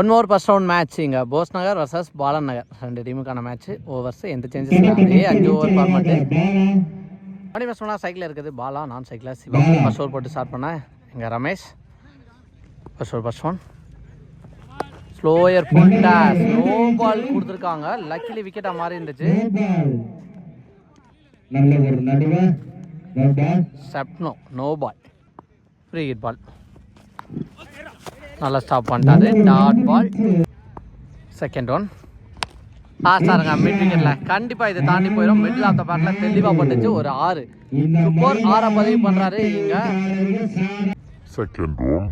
One more first round match இங்கே. Bose Nagar versus Balan Nagar ரெண்டு டீமுக்கான மேட்ச் ஓவர்ஸ் எந்த சேஞ்சஸ் அதே அஞ்சு ஓவர் ஃபார்மேட்டு மணி ஃபஸ்ட் சைக்கிள் இருக்குது. பாலா நான் சைக்கிளில் சிவா ஃபர்ஸ்ட் ஓவர் போட்டு ஸ்டார்ட் பண்ணேன் இங்கே Ramesh. First over first one slower புண்டா slow ball கொடுத்துருக்காங்க. லக்கிலி விக்கெட்டாக மாறி இருந்துச்சு. செப்னோ no ball free hit ball நல்லா ஸ்டாப் பண்ணிட்டாரு. டாட் பால் செகண்ட் ஒன் பாஸ்டாருங்க மிட் விக்கெட்டில் கண்டிப்பாக இது தாண்டி போயிடும் மிடில் ஆஃப் த பேட்டில் தெளிவாக பட்டுச்சு. ஒரு ஆறு. சூப்பர் ஆறை பதிவு பண்ணுறாரு இங்கே. One.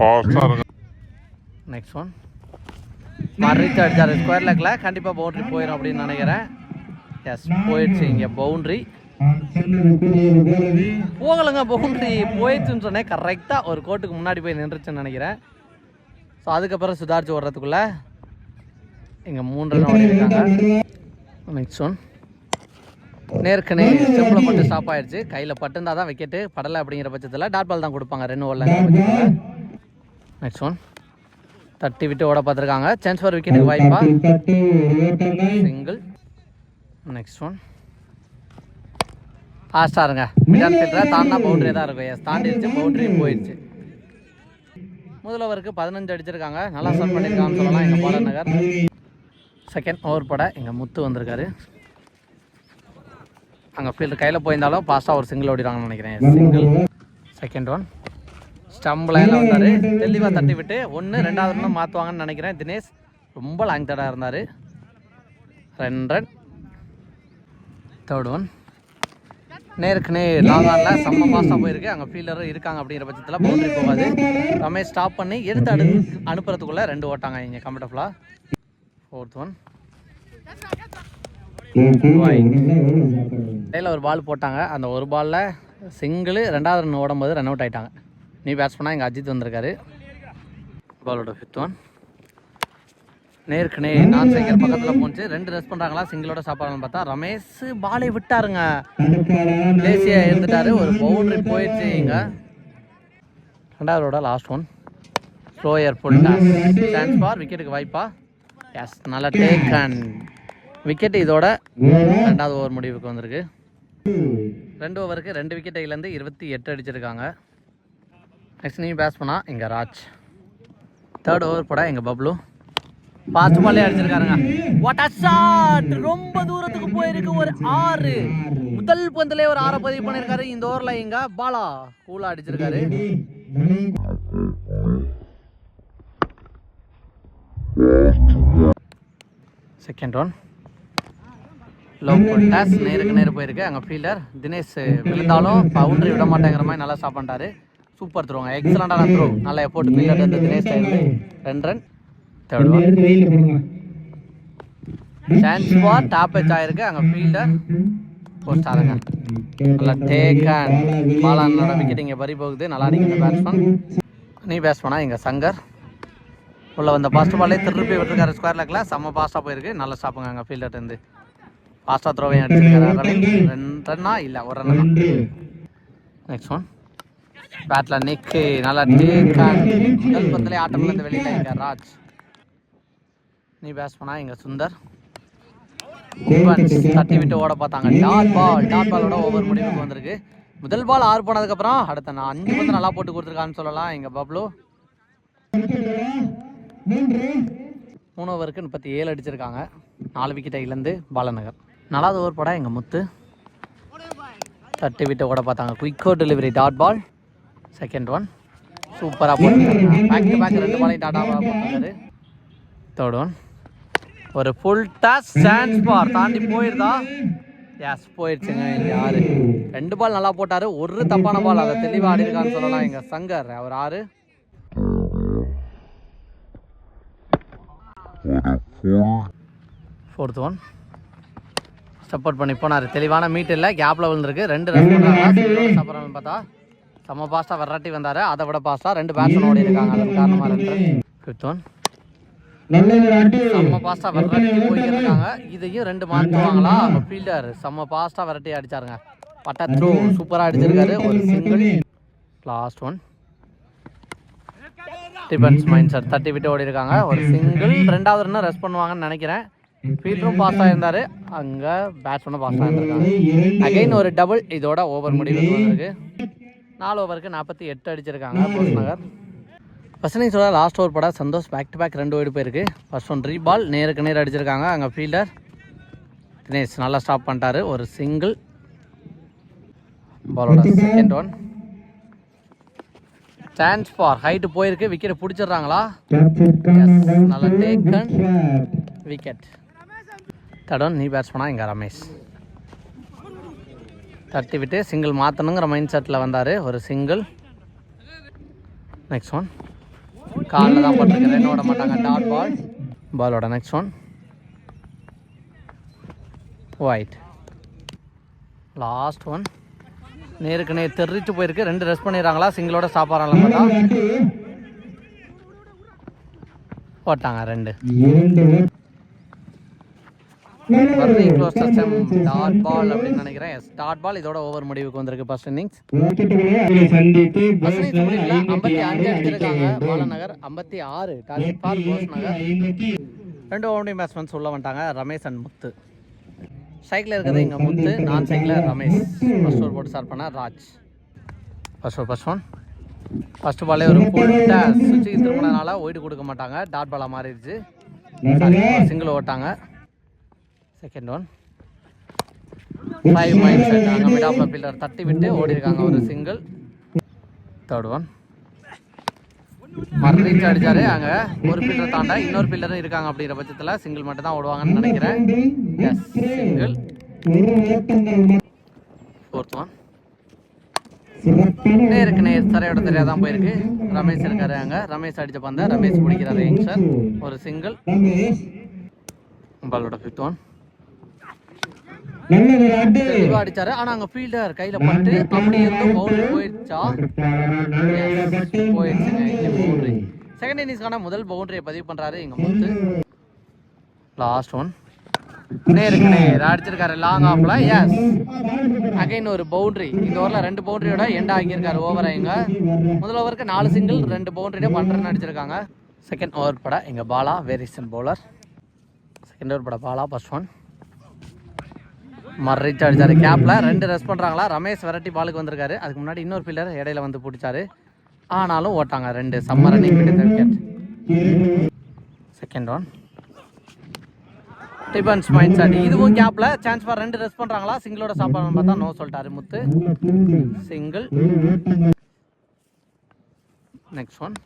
பாஸ்டாருங்க நெக்ஸ்ட் ஒன் மறித்து அடிச்சாரு. ஸ்கொயர் லெக்கில் கண்டிப்பாக பவுண்ட்ரி போயிடும் அப்படின்னு நினைக்கிறேன். எஸ் போயிடுச்சு இங்கே பவுண்ட்ரி போகலைங்க பவுண்ட்ரி போயிடுச்சுன்னு சொன்னேன் கரெக்டாக ஒரு கோட்டுக்கு முன்னாடி போய் நின்றுச்சுன்னு நினைக்கிறேன். ஸோ அதுக்கப்புறம் சுதாரிச்சு ஓடுறதுக்குள்ள இங்கே மூன்று ரன் ஓடிருக்காங்க நெக்ஸ்ட் ஒன் நேருக்கு நேர் ஸ்டெம்பில் பட்டு ஸ்டாப் ஆயிடுச்சு. கையில் பட்டுந்தா தான் விக்கெட்டு படலை அப்படிங்கிற பட்சத்தில் டாட் பால் தான் கொடுப்பாங்க ரெண்டு ஓடல நெக்ஸ்ட் ஒன் தட்டி விட்டு ஓட பார்த்துருக்காங்க. சான்ஸ் ஃபார் விக்கெட்டுக்கு வாய்ப்பா. Single next one mid on ஃபீல்டரை தாண்டா பவுண்டரி தான் இருக்கும். எஸ் தாண்டிடுச்சு பவுண்டரி போயிடுச்சு. முதல் ஓவருக்கு பதினஞ்சு அடிச்சிருக்காங்க. நல்லா ஸ்டார்ட் பண்ணியிருக்காங்கன்னு சொல்லலாம் எங்கள் பாலர் நகர். செகண்ட் ஓவர் பட எங்கள் முத்து வந்திருக்காரு. அங்கே ஃபீல்டு கையில் போயிருந்தாலும் ஃபாஸ்ட்டாக ஒரு சிங்கிள் ஓடிடுவாங்கன்னு நினைக்கிறேன். சிங்கிள் செகண்ட் ஒன் ஸ்டம்ப் லைனில் வந்தார். தெளிவாக தட்டி விட்டு ஒன்று ரெண்டாவது ரன்னும் மாற்றுவாங்கன்னு நினைக்கிறேன். தினேஷ் ரொம்ப லாங் தடாக இருந்தார். ரெண்டு ரன் தேர்ட் ஒன் நேருக்கு நேர். ஆனில் செம்ம ஃபாஸ்ட்டாக போயிருக்கு. அங்கே ஃபீல்டரும் இருக்காங்க அப்படிங்கிற பட்சத்தில் பவுண்டரி போகாது. ரமேஷ் ஸ்டாப் பண்ணி எடுத்து அடு அனுப்புறதுக்குள்ளே ரெண்டு ஓட்டாங்க இங்கே கம்ஃபர்டபுளாக ஃபோர்த் ஒன் இடையில ஒரு பால் போட்டாங்க. அந்த ஒரு பாலில் சிங்கிள் ரெண்டாவது ரன் ஓடும்போது ரன் அவுட் ஆயிட்டாங்க. நீ பேட்ஸ்மேனாக இங்கே அஜித் வந்திருக்காரு. பாலோட ஃபிஃப்த் ஒன் நேருக்கு நே நான் சேகர் பக்கத்தில் போச்சு. ரெண்டு ரெஸ்ட் பண்ணுறாங்களா சிங்கிளோட சாப்பாடுன்னு பார்த்தா ரமேஷ் பாலை விட்டாருங்க. லேசியா இருந்துட்டாரு ஒரு பவுண்டரி போயிடுச்சு இங்கே. ரெண்டாவதோட last one slower full chance for விக்கெட்டுக்கு வாய்ப்பா. எஸ் நல்ல அண்ட் விக்கெட் இதோட ரெண்டாவது ஓவர் முடிவுக்கு வந்திருக்கு. ரெண்டு ஓவருக்கு ரெண்டு விக்கெட் இழந்து இருபத்தி எட்டு அடிச்சிருக்காங்க. நெக்ஸ்ட் நீ பேட்ஸ் பண்ணா. இங்கே ராஜ். தேர்ட் ஓவர் போட எங்கள் பப்ளு. ஃபாஸ்ட் பாலே அடிச்சிருக்காருங்க. வாட் அ ஷாட் ரொம்ப தூரத்துக்கு போயிருக்கு ஒரு ஆறு. முதல் பந்திலே ஒரு ஆறை பதிவு பண்ணியிருக்காரு. இந்த ஓவரில் இங்க பாலா கூலா அடிச்சிருக்காரு. செகண்ட் ஒன் லவ் டாஸ் நேருக்கு நேரு போயிருக்கு. அங்கே ஃபீல்டர் தினேஷ் விழுந்தாலும் பவுண்டரி விட மாட்டேங்கிற மாதிரி நல்லா ஸ்டாப் பண்ணிட்டாரு. சூப்பர் த்ரோங்க எக்ஸலண்டான த்ரோ நல்லா எஃபோர்ட் ஃபீல்டர் தினேஷ் இருந்து ரெண்டு run chance for top edge ஆயிருக்கு. அங்கே ஃபீல்டர் போஸ்ட் ஆகுங்க நல்லா டேக்கன் பாலானோட விக்கெட் இங்கே பறி போகுது. நல்லா அடிக்கிற பேட்ஸ்மேன் நீ பேட்ஸ்மேனா இங்கே சங்கர். உள்ள வந்த ஃபாஸ்ட் பாலே திருப்பி விட்டுருக்காரு ஸ்கொயர் லெக்கில் செம்ம ஃபாஸ்ட்டாக போயிருக்கு. நல்ல ஸ்டாப்புங்க அங்கே ஃபீல்டர் இருந்து. ஃபாஸ்ட்டாக த்ரோவையும் அடிச்சிருக்காரு ரெண்டு. ரன்னா இல்லை ஒரு ரன் தான். நெக்ஸ்ட் ஒன் பேட்டில் நிக்கு நல்லா டேக்கன் முதல் பந்திலே ஆட்டம்லேருந்து வெளியில் இங்கே ராஜ். நீ பேட்ஸ் பண்ணா இங்கே சுந்தர்? தட்டி விட்டு ஓட பார்த்தாங்க. டாட் பால் டாட் பாலோட ஓவர் முடிவுக்கு வந்திருக்கு? முதல் பால் ஆறு போனதுக்கப்புறம் அடுத்த நான் அஞ்சு பந்து நல்லா போட்டு கொடுத்துருக்கான்னு சொல்லலாம். எங்கள் பப்ளு? மூணு ஓவருக்கு முப்பத்தி ஏழு அடிச்சிருக்காங்க. நாலு விக்கெட்டை இழந்து பாலநகர். நாலாவது ஓவர் போட எங்கள் முத்து? தட்டி விட்டு ஓட பார்த்தாங்க. குயிக்கோ delivery dot ball second one சூப்பராக போட்டுருக்காங்க பேக் டு பேக் ரெண்டு பாலையும் டாட்டா போட்டுருக்காரு தேர்ட் ஒன் ஒரு ஃபுல் டாஸ் சான்ஸ் பார் தாண்டி போயிருந்தா? எஸ் போயிடுச்சுங்க இங்க ஆறு. ரெண்டு பால் நல்லா போட்டாரு. ஒரு தப்பான பால் அதை தெளிவாக ஆடி இருக்கான்னு சொல்லலாம் எங்க சங்கர். அவர் ஆறு. ஃபோர்த் ஒன் சப்போர்ட் பண்ணி போனார். தெளிவான மீட் இல்லை. கேப்பில் விழுந்திருக்கு. ரெண்டு ரன் சாப்பிட்றாங்க பார்த்தா. செம்ம பாஸ்ட்டாக வெரைட்டி வந்தார். அதை விட பாஸ்ட்டாக ரெண்டு பேட்ஸ்மேன் ஓடி இருக்காங்க அதன் காரணமாக ரெண்டு. ஃபிஃப்த் ஒன் செம்ம பாஸ்டா விரட்டி போயிருக்காங்க. இதையும் ரெண்டு மாற்றுவாங்களா ஃபீல்டர் செம்ம பாஸ்டா விரட்டி அடிச்சாருங்க. பட்டா த்ரூ சூப்பராக அடிச்சிருக்காரு. ஒரு single last one defence mind set தட்டி விட்டு ஓடி இருக்காங்க ஒரு சிங்கிள் ரெண்டாவது ரெஸ்ட் பண்ணுவாங்கன்னு நினைக்கிறேன். ஃபீல்டரும் பாஸ் ஆயிருந்தாரு அங்கே பேட்ஸ்மேனும் பாஸ் ஆயிருந்திருக்காங்க அகைன் ஒரு டபுள் இதோட ஓவர் வந்திருக்கு நாலு ஓவருக்கு நாற்பத்தி எட்டு அடிச்சிருக்காங்க. போஸ் நகர். ஃபஸ்ட் இன்னிங்ஸோட லாஸ்ட் ஓவர் பட. சந்தோஷ் பேக் டு பேக் ரெண்டு ஓடி போயிருக்கு ஃபர்ஸ்ட் ஒன் ரீ பால் நேருக்கு நேர் அடிச்சிருக்காங்க. அங்கே ஃபீல்டர் தினேஷ் நல்லா ஸ்டாப் பண்ணிட்டாரு. ஒரு சிங்கிள் பாலோட second one chance for height போயிருக்கு. விக்கெட் பிடிச்சிடுறாங்களா? நல்லா டேக்கன் விக்கெட் தடன் நீ பேட்ஸ் இங்கே ரமேஷ். தட்டி விட்டு சிங்கிள் மாற்றணுங்கிற மைண்ட் செட்டில் வந்தார். ஒரு சிங்கிள் நெக்ஸ்ட் ஒன் காலில் தான் பட்டிருக்கு ரன் ஓட மாட்டாங்க? டாட் பால் பாலோட next one wide last one நேருக்கு நேர் தெரிச்சு போயிருக்கு. ரெண்டு ரெஸ்ட் பண்ணிடுறாங்களா? சிங்கிளோட சாப்பாடுறாங்களா பார்த்தா? போட்டாங்க ரெண்டு. வர்றி க்ளோஸ் டாட் பால் அப்படின்னு நினைக்கிறேன். எஸ் டாட் பால் இதோட ஓவர் முடிவுக்கு வந்திருக்கு ஃபர்ஸ்ட் இன்னிங்ஸ் ஐம்பத்தி அஞ்சு அடிச்சிருக்காங்க பாலநகர் ஐம்பத்தி ஆறு. Target for Bose Nagar. ரெண்டு ஓவர்டையும் பேட்ஸ்மேன்ஸ் உள்ள வந்துட்டாங்க. Ramesh and Muthu. சைக்கிள் இருக்கிறது இங்கே முத்து. நான் சைக்கிளில் ரமேஷ். ஃபர்ஸ்ட் ஓவர் போட்டு ஸ்டார்ட் பண்ண Raj. First over first one first பாலே ஒரு புல்ட்டை சுவிட்சு திரும்பினதுனால ஒயிட் கொடுக்க மாட்டாங்க. டாட் பாலாக மாறிடுச்சு. சிங்கிள் ஓட்டாங்க. செகண்ட் ஒன் ஃபைவ் செட் அங்கே ஆஃப் ஃபீல்டர் தட்டி விட்டு ஓடி இருக்காங்க ஒரு சிங்கிள் தேர்ட் ஒன் மறுபடியும் அடிச்சாரு. அங்க ஒரு ஃபீல்டர் தாண்ட இன்னொரு ஃபீல்டரும் இருக்காங்க அப்படிங்கிற பட்சத்தில் சிங்கிள் மட்டும் தான் ஓடுவாங்கன்னு நினைக்கிறேன். சிங்கிள் ஃபோர்த் ஒன் நேருக்கு நேர் தரையோட தெரியாதான் தான் போயிருக்கு. ரமேஷ் இருக்காரு அங்க. ரமேஷ் அடிச்ச பந்த ரமேஷ் பிடிக்கிறாரு யங்ஸ்டர். ஒரு சிங்கிள் பாலோட ஃபிஃப்த் ஒன் தெளிவா அடிச்சாரு. ஆனா அங்க ஃபீல்டர் கையில பட்டு. அப்படி இருந்து பவுல் போயிடுச்சா? போயிடுச்சுங்க செகண்ட் இன்னிங்ஸ்க்கான முதல் பவுண்டரியை பதிவு பண்றாரு எங்க முத்து. லாஸ்ட் ஒன் நேருக்கு நேர். அடிச்சிருக்காரு. லாங் ஆஃப்ல எஸ் அகைன் ஒரு பவுண்டரி இந்த ஓவரில் ரெண்டு பவுண்டரியோட எண்ட் ஆகியிருக்காரு ஓவரை எங்க முதல் ஓவருக்கு நாலு சிங்கிள் ரெண்டு பவுண்டரியோட பண்றேன்னு அடிச்சிருக்காங்க. செகண்ட் ஓவர் பட எங்க Bala variation bowler second over பட பாலா ஃபர்ஸ்ட் ஒன் மறு ரீச் அடிச்சாரு. கேப்ல ரெண்டு ரெஸ்ட் பண்றாங்களா? ரமேஷ் வெரைட்டி பாலுக்கு வந்திருக்காரு. அதுக்கு முன்னாடி இன்னொரு பில்லர் இடையில வந்து பிடிச்சாரு. ஆனாலும் ஓட்டாங்க. ரெண்டு summer running wicket second one defence mind shot இதுவும் கேப்ல சான்ஸ் ஃபார் ரெண்டு ரெஸ்ட் பண்றாங்களா? சிங்கிளோட சாப்பாடு பார்த்தா நோ சொல்லிட்டாரு முத்து. சிங்கிள் நெக்ஸ்ட் ஒன்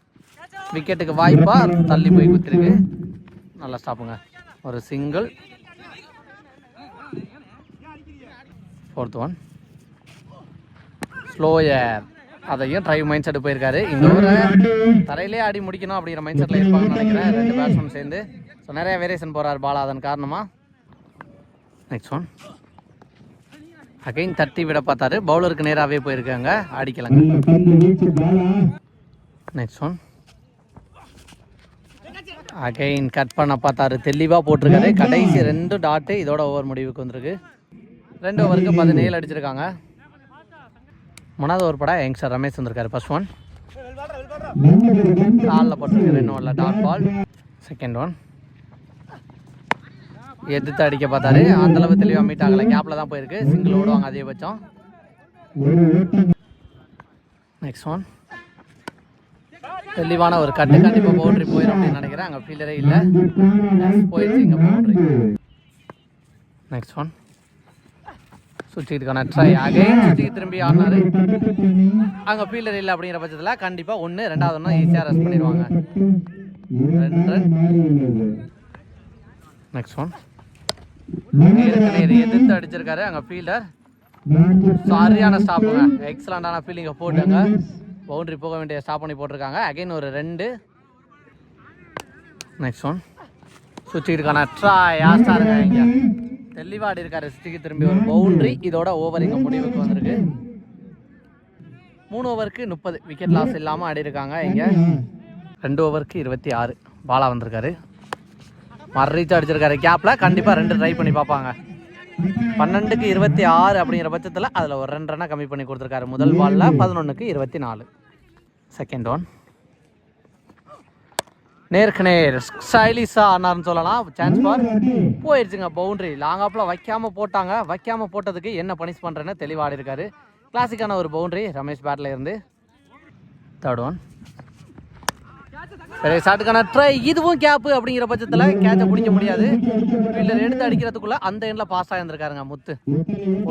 விக்கெட்டுக்கு வாய்ப்பா தள்ளி போய் குத்திருக்கு. நல்லா ஸ்டாப்புங்க ஒரு சிங்கிள் ஃபோர்த் ஒன் ஸ்லோயர் அதையும் ட்ரைவ் மைண்ட் செட் போயிருக்காரு. இந்த ஓவரை தரையிலே ஆடி முடிக்கணும் அப்படிங்கிற மைண்ட் செட்டில் இருப்பாங்கன்னு நினைக்கிறேன். ரெண்டு பேட்ஸ்மேன் சேர்ந்து. ஸோ நிறைய வேரியேஷன் போகிறார் பாலா அதன் காரணமாக நெக்ஸ்ட் ஒன் அகைன் தட்டி விட பார்த்தாரு. பவுலருக்கு நேராகவே போயிருக்காங்க. அடிக்கலங்க நெக்ஸ்ட் ஒன் அகைன் கட் பண்ண பார்த்தாரு. தெளிவாக போட்டிருக்காரு. கடைசி ரெண்டு டாட்டு இதோட ஓவர் முடிவுக்கு வந்திருக்கு. ரெண்டு ஓவருக்கு பதினேழு அடிச்சிருக்காங்க. மூணாவது ஓவர் பட யங்ஸ்டர் ரமேஷ் வந்திருக்காரு. ஃபர்ஸ்ட் ஒன் காலில் போட்டிருக்கு. ரெண்டு ஓவரில் டாட் பால் செகண்ட் ஒன் எதிர்த்து அடிக்க பார்த்தாரு. அந்தளவு தெளிவாக மீட் ஆகலை. கேப்பில் தான் போயிருக்கு. சிங்கிள் ஓடுவாங்க அதிகபட்சம். நெக்ஸ்ட் ஒன் தெளிவான ஒரு கட்டு கண்டிப்பாக பவுண்ட்ரி போயிடும் அப்படின்னு நினைக்கிறேன். அங்கே ஃபீல்டரே இல்லை. போயிடுச்சு இங்கே பவுண்ட்ரி நெக்ஸ்ட் ஒன் சுவிட்சுக்கான ட்ரை அகைன் சுவிட்சுக்கு திரும்பி ஆடினாரு. அங்கே ஃபீல்டர் இல்லை அப்படிங்கிற பட்சத்தில் கண்டிப்பாக ஒன்று ரெண்டாவது ஒன்று ஈஸியாக ரெஸ்ட் பண்ணிடுவாங்க. நெக்ஸ்ட் ஒன் நேருக்கு எதிர்த்து அடிச்சிருக்காரு. அங்கே ஃபீல்டர் சரியான ஸ்டாப்புங்க எக்ஸலண்டான ஃபீலிங்கை போட்டுங்க. பவுண்டரி போக வேண்டிய ஸ்டாப் பண்ணி போட்டிருக்காங்க. அகைன் ஒரு ரெண்டு. நெக்ஸ்ட் ஒன் சுவிட்சுக்கான ட்ரா யாஸ்டாருங்க இங்கே. தெளிவாடி இருக்காரு சுவிட்சுக்கு திரும்பி ஒரு பவுண்டரி. இதோட ஓவர் இங்கே முடிவுக்கு வந்திருக்கு. மூணு ஓவருக்கு முப்பது விக்கெட் லாஸ் இல்லாமல் ஆடி இருக்காங்க இங்கே. ரெண்டு ஓவருக்கு இருபத்தி ஆறு. பாலா வந்திருக்காரு. மறைச்சு அடிச்சிருக்காரு கேப்பில் கண்டிப்பாக ரெண்டு ட்ரை பண்ணி பார்ப்பாங்க. பன்னெண்டுக்கு இருபத்தி ஆறு அப்படிங்கிற பட்சத்தில் அதில் ஒரு ரெண்டு ரன்னா கம்மி பண்ணி கொடுத்துருக்காரு முதல் பாலில் பதினொன்றுக்கு இருபத்தி நாலு. செகண்ட் ஒன் நேருக்கு நேர் ஸ்டைலிஷா ஆனார்னு சொல்லலாம். Chance for. போயிடுச்சுங்க பவுண்டரி லாங் ஆப்பில் வைக்காம போட்டாங்க. வைக்காம போட்டதுக்கு என்ன பனிஷ் பண்ணுறேன்னு தெளிவாடி இருக்காரு. கிளாசிக்கான ஒரு பவுண்டரி ரமேஷ் பேட்டில் இருந்து. தேர்ட் ஒன் பெரிய ஷாட்டுக்கான ட்ரை இதுவும் கேப்பு அப்படிங்கிற பட்சத்தில் கேட்சை பிடிக்க முடியாது. ஃபீல்டர் எடுத்து அடிக்கிறதுக்குள்ள அந்த எண்ணில் பாஸ் ஆகியிருந்திருக்காருங்க முத்து.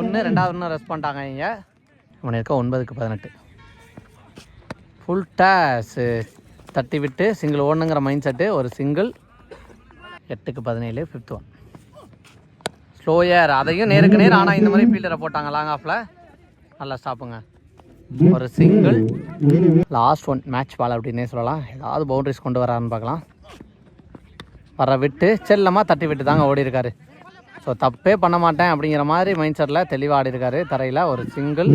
ஒன்று ரெண்டாவது ஒன்று ரெஸ்ட் பண்ணிட்டாங்க இங்கே இவன் இருக்க ஒன்பதுக்கு பதினெட்டு. ஃபுல் டேஸ் தட்டி விட்டு சிங்கிள் ஓடணுங்கிற மைண்ட் செட்டு ஒரு சிங்கிள் எட்டுக்கு பதினேழு ஃபிஃப்த் ஒன் ஸ்லோ ஏர் அதையும் நேருக்கு நேர் ஆனால் இந்த மாதிரி ஃபீல்டரை போட்டாங்க. லாங் ஆஃபில் நல்லா ஸ்டாப்புங்க ஒரு single last one match ball அப்படின்னே சொல்லலாம். ஏதாவது பவுண்டரிஸ் கொண்டு வரான்னு பார்க்கலாம். வர விட்டு செல்லமாக தட்டி விட்டு தாங்க ஓடி இருக்காரு ஸோ தப்பே பண்ண மாட்டேன் அப்படிங்கிற மாதிரி மைண்ட் செட்டில் தெளிவாக ஆடி இருக்காரு தரையில் ஒரு சிங்கிள்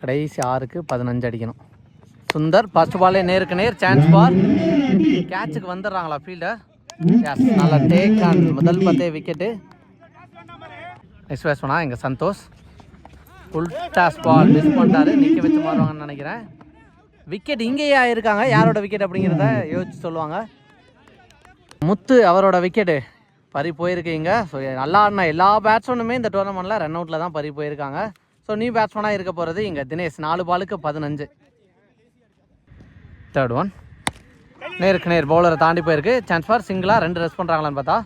கடைசி ஆறுக்கு பதினஞ்சு அடிக்கணும். சுந்தர் ஃபர்ஸ்ட் பாலே நேருக்கு நேர் சான்ஸ் பார் கேட்சுக்கு வந்துடுறாங்களா ஃபீல்டர் எஸ் நல்ல டேக் ஆன் முதல் பத்தே விக்கெட்டு நெக்ஸ்ட் பேட்ஸ்மனா எங்கள் Santhosh. Full toss ball miss பண்ணிட்டாரு. நிற்க வச்சு மாறுவாங்கன்னு நினைக்கிறேன். விக்கெட் இங்கேயா இருக்காங்க யாரோட விக்கெட் அப்படிங்கிறத யோசிச்சு சொல்லுவாங்க. முத்து அவரோட விக்கெட்டு பறி போயிருக்கீங்க ஸோ நல்லா ஆடின எல்லா பேட்ஸ்மேனுமே இந்த டோர்னமெண்ட்டில் ரன் அவுட்டில் தான் பறி போயிருக்காங்க. ஸோ நியூ பேட்ஸ்மேனாக இருக்க போகிறது இங்கே தினேஷ். நாலு பாலுக்கு பதினஞ்சு. தேர்ட் ஒன் நேருக்கு நேர். பவுலரை தாண்டி போயிருக்கு. சான்ஸ் ஃபார் சிங்கிளாக ரெண்டு ரெஸ் பண்ணுறாங்களான்னு பார்த்தா.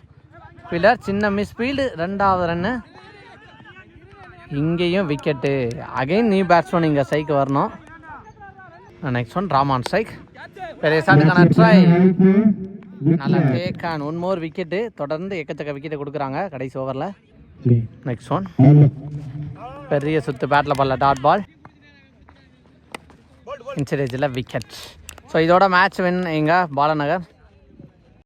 ஃபீல்டர் சின்ன மிஸ் ஃபீல்டு ரெண்டாவது ரன்னு இங்கேயும் விக்கெட்டு அகைன் நியூ பேட்ஸ்மேன் இங்கே ஸ்ட்ரைக்கு வரணும். நெக்ஸ்ட் ஒன் ராமான் ஸ்ட்ரைக் பெரிய ஷாட்டுக்கான ட்ரை நல்லா டேக் ஆன் ஒன் மோர் விக்கெட்டு தொடர்ந்து எக்கச்சக்க விக்கெட்டு கொடுக்குறாங்க கடைசி ஓவரில் நெக்ஸ்ட் ஒன் பெரிய சுத்து பேட்டில் பால்ல டாட் பால் இன்சரேஜில் விக்கெட் ஸோ இதோட மேட்ச் வின் எங்கள் பாலநகர்.